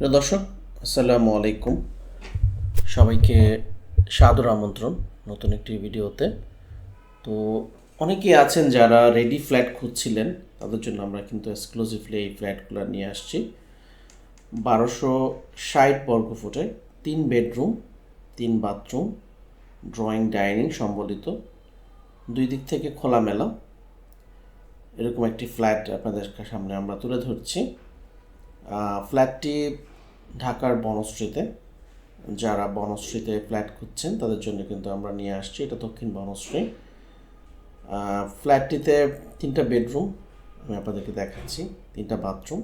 প্রিয় দর্শক, আসসালামু আলাইকুম। সবাইকে সাদর আমন্ত্রণ নতুন একটি ভিডিওতে। তো অনেকেই আছেন যারা রেডি ফ্ল্যাট খুঁজছিলেন, তাদের জন্য আমরা কিন্তু এক্সক্লুসিভলি এই ফ্ল্যাটগুলো নিয়ে আসছি। বারোশো ষাট বর্গ ফুটে, তিন বেডরুম তিন বাথরুম ড্রয়িং ডাইনিং সম্বলিত। দুই দিক থেকে খোলামেলা। এরকম একটি ফ্ল্যাট আপনাদের সামনে আমরা তুলে ধরছি। ফ্ল্যাটটি ঢাকার বনশ্রীতে, যারা বনশ্রীতে ফ্ল্যাট খুঁজছেন, তাদের জন্য কিন্তু আমরা নিয়ে আসছি। এটা দক্ষিণ বনশ্রী। ফ্ল্যাটটিতে তিনটা বেডরুম আমি আপনাদেরকে দেখাচ্ছি। তিনটা বাথরুম,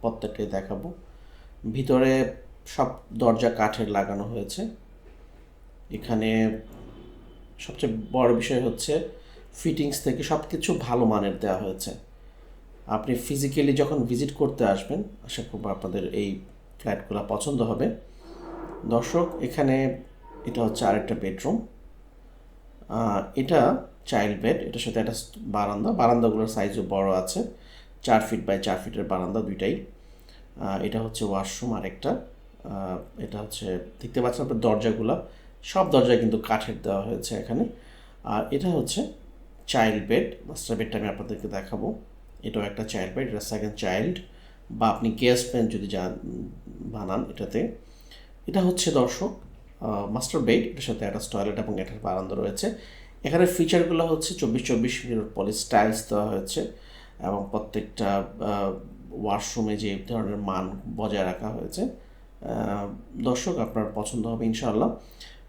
প্রত্যেকটাই দেখাবো। ভিতরে সব দরজা কাঠের লাগানো হয়েছে। এখানে সবচেয়ে বড় বিষয় হচ্ছে ফিটিংস থেকে সব কিছু ভালো মানের দেওয়া হয়েছে। আপনি ফিজিক্যালি যখন ভিজিট করতে আসবেন, আশা করব আপনাদের এই ফ্ল্যাটগুলো পছন্দ হবে। দর্শক, এখানে এটা হচ্ছে আরেকটা বেডরুম। এটা চাইল্ড বেড, এটার সাথে একটা বারান্দা। বারান্দাগুলোর সাইজও বড় আছে। চার ফিট বাই চার ফিটের বারান্দা দুইটাই। এটা হচ্ছে ওয়াশরুম আরেকটা। এটা হচ্ছে, দেখতে পাচ্ছেন আপনার দরজাগুলো? সব দরজায় কিন্তু কাঠের দেওয়া হয়েছে এখানে। আর এটা হচ্ছে চাইল্ড বেড। মাস্টার বেডটা আমি আপনাদেরকে দেখাবো। এটাও একটা চাইল্ড বেড, এটা সেকেন্ড চাইল্ড। বা আপনি গেস্ট বেড যদি যান বানান এটাতে। এটা হচ্ছে দর্শক মাস্টার বেড এটার সাথে একটা টয়লেট এবং এটার বারান্দা রয়েছে। এখানে ফিচারগুলো হচ্ছে চব্বিশ চব্বিশ মিনিট পলি স্টাইলস দেওয়া হয়েছে এবং প্রত্যেকটা ওয়াশরুমে যে ধরনের মান বজায় রাখা হয়েছে। দর্শক, আপনার পছন্দ হবে ইনশাআল্লাহ।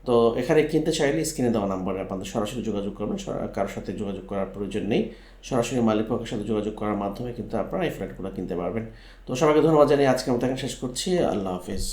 তো এখানে কিনতে চাইলে স্ক্রিনে দেওয়া নাম্বারে আপনাদের সরাসরি যোগাযোগ করবেন। কারোর সাথে যোগাযোগ করার প্রয়োজন নেই। সরাসরি মালিক পক্ষের সাথে যোগাযোগ করার মাধ্যমে কিন্তু আপনারা এই ফ্ল্যাটগুলো কিনতে পারবেন। তো সবাইকে ধন্যবাদ জানিয়ে আজকে আমি শেষ করছি। আল্লাহ হাফিজ।